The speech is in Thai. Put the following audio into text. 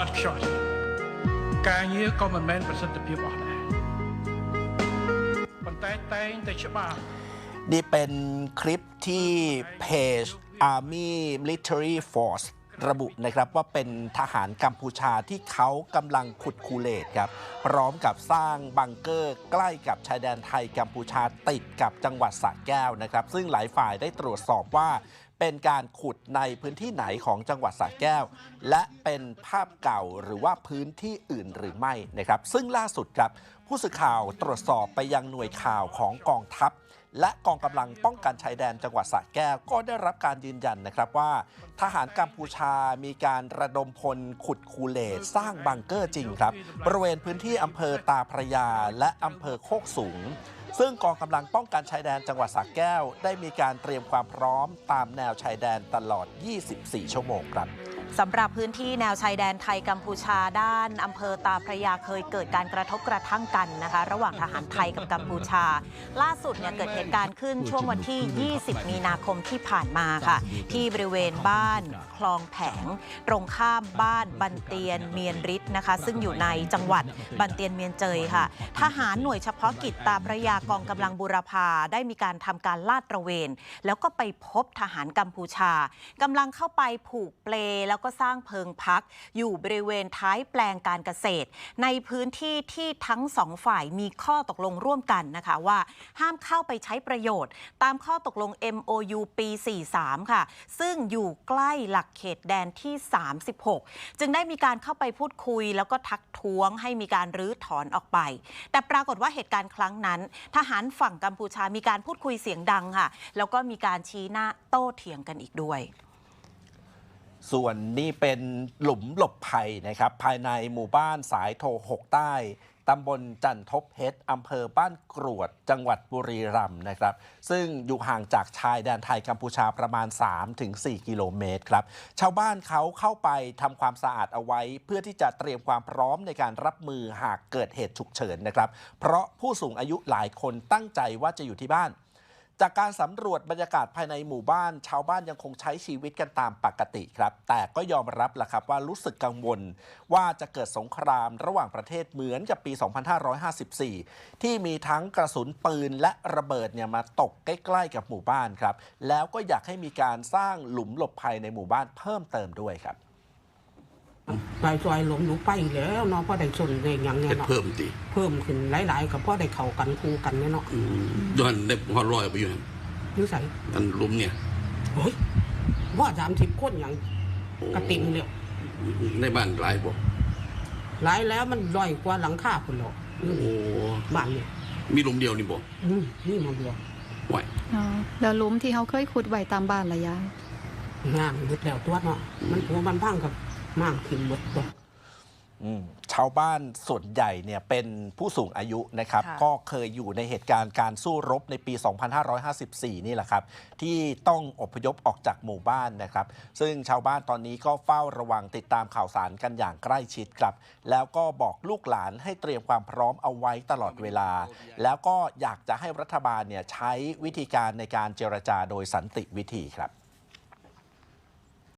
ឥតខ្ចោះទេការងារក៏មិនមែនប្រសិទ្ធភាពអស់ដែរប៉ុន្តែតែងតែច្បាស់ นี่เป็นคลิปที่เพจ Army Military Force ระบุนะครับว่าเป็นทหารกัมพูชาที่เขากำลังขุดคูเลตครับ พร้อมกับสร้างบังเกอร์ใกล้กับชายแดนไทยกัมพูชาติดกับจังหวัดสระแก้วนะครับ ซึ่งหลายฝ่ายได้ตรวจสอบว่า เป็นการขุดในพื้นที่ไหนของจังหวัดสระแก้ว และเป็นภาพเก่าหรือว่าพื้นที่อื่นหรือไม่นะครับ ซึ่งล่าสุดครับผู้สื่อข่าวตรวจสอบไปยังหน่วยข่าวของกองทัพ และกองกำลังป้องกันชายแดนจังหวัดสระแก้วก็ได้รับการยืนยันนะครับว่า ทหารกัมพูชามีการระดมพลขุดคูเลตสร้างบังเกอร์จริงครับ บริเวณพื้นที่อำเภอตาพระยาและอำเภอโคกสูง ซึ่งกองกำลังป้องกันชายแดนจังหวัดสระแก้ว ได้มีการเตรียมความพร้อมตามแนวชายแดนตลอด 24 ชั่วโมงครับ สำหรับพื้นที่แนวชายแดนไทยกัมพูชาด้านอำเภอตาพระยาเคยเกิดการกระทบกระทั่งกันนะคะ ระหว่างทหารไทยกับกัมพูชา ล่าสุดเนี่ยเกิดเหตุการณ์ขึ้นช่วงวันที่ 20 มีนาคมที่ผ่านมาค่ะ ที่บริเวณบ้านคลองแผง ตรงข้ามบ้านบันเตียนเมียนริดนะคะ ซึ่งอยู่ในจังหวัดบันเตียนเมียนเจยค่ะ ทหารหน่วยเฉพาะกิจตาพระยากองกำลังบุรพาได้มีการทำการลาดตระเวน แล้วก็ไปพบทหารกัมพูชากำลังเข้าไปผูกเปลแล้วก็สร้างเพิงพัก อยู่บริเวณท้ายแปลงการเกษตร ในพื้นที่ที่ทั้งสองฝ่ายมีข้อตกลงร่วมกันนะคะว่า ห้ามเข้าไปใช้ประโยชน์ ตามข้อตกลง MOU ปี 43 ค่ะ ซึ่งอยู่ใกล้หลักเขตแดนที่ 36 จึงได้มีการเข้าไปพูดคุย แล้วก็ทักท้วงให้มีการรื้อถอนออกไป แต่ปรากฏว่าเหตุการณ์ครั้งนั้น ทหารฝั่งกัมพูชามีการพูดคุยเสียงดังค่ะ แล้วก็มีการชี้หน้าโต้เถียงกันอีกด้วย ส่วนนี่เป็นหลุมหลบภัยนะครับ ภายในหมู่บ้านสายโท6ใต้ตำบลจันทบเพชรอำเภอบ้านกรวด จังหวัดบุรีรัมย์นะครับ ซึ่งอยู่ห่างจากชายแดนไทยกัมพูชาประมาณ 3-4 กิโลเมตรครับ ชาวบ้านเขาเข้าไปทำความสะอาดเอาไว้ เพื่อที่จะเตรียมความพร้อมในการรับมือหากเกิดเหตุฉุกเฉินนะครับ เพราะผู้สูงอายุหลายคนตั้งใจว่าจะอยู่ที่บ้าน จากการสำรวจบรรยากาศภายในหมู่บ้าน ชาวบ้านยังคงใช้ชีวิตกันตามปกติครับ แต่ก็ยอมรับแหละครับว่ารู้สึกกังวล ว่าจะเกิดสงครามระหว่างประเทศเหมือนกับปี 2554 ที่มีทั้งกระสุนปืนและระเบิดเนี่ยมาตกใกล้ๆกับหมู่บ้านครับ แล้วก็อยากให้มีการสร้างหลุมหลบภัยในหมู่บ้านเพิ่มเติมด้วยครับ ซอยซอยหลงอยู่ไปแล้วเนาะพ่อได้ชนได้หยังเนี่เฮ็ยดเนาะเพิ่มติเพิ่มขึ้นหลายๆกับพ่อได้เข้ากันคู่กันเนี่ยเนาะอืมย้อนได้พอร้อยไปอยู่นั่นนิสัยอันลุมเนี่ยโอ้ยว่าสามสิบคนอย่างโอ้กระติงเนี่ยในบ้านหลายบ่หลายแล้วมันลอยกว่าหลังคาคนหรอกโอ้บ้านเนี่ยมีลุมเดียวนี่บ่อืมนี่มันเดียวไหวอ๋อแล้วหลุมที่เขาเคยขุดไว้ตามบ้านละยายงามหมดแล้วตัวเนาะมันหัวมันพังกับ มากขึ้นหมดตัว อืมชาวบ้านส่วนใหญ่เนี่ยเป็นผู้สูงอายุนะครับ ค่ะ ก็เคยอยู่ในเหตุการณ์การสู้รบในปี 2554 นี่แหละครับ ที่ต้องอพยพออกจากหมู่บ้านนะครับ ซึ่งชาวบ้านตอนนี้ก็เฝ้าระวังติดตามข่าวสารกันอย่างใกล้ชิดครับ แล้วก็บอกลูกหลานให้เตรียมความพร้อมเอาไว้ตลอดเวลา แล้วก็อยากจะให้รัฐบาลเนี่ยใช้วิธีการในการเจรจาโดยสันติวิธีครับ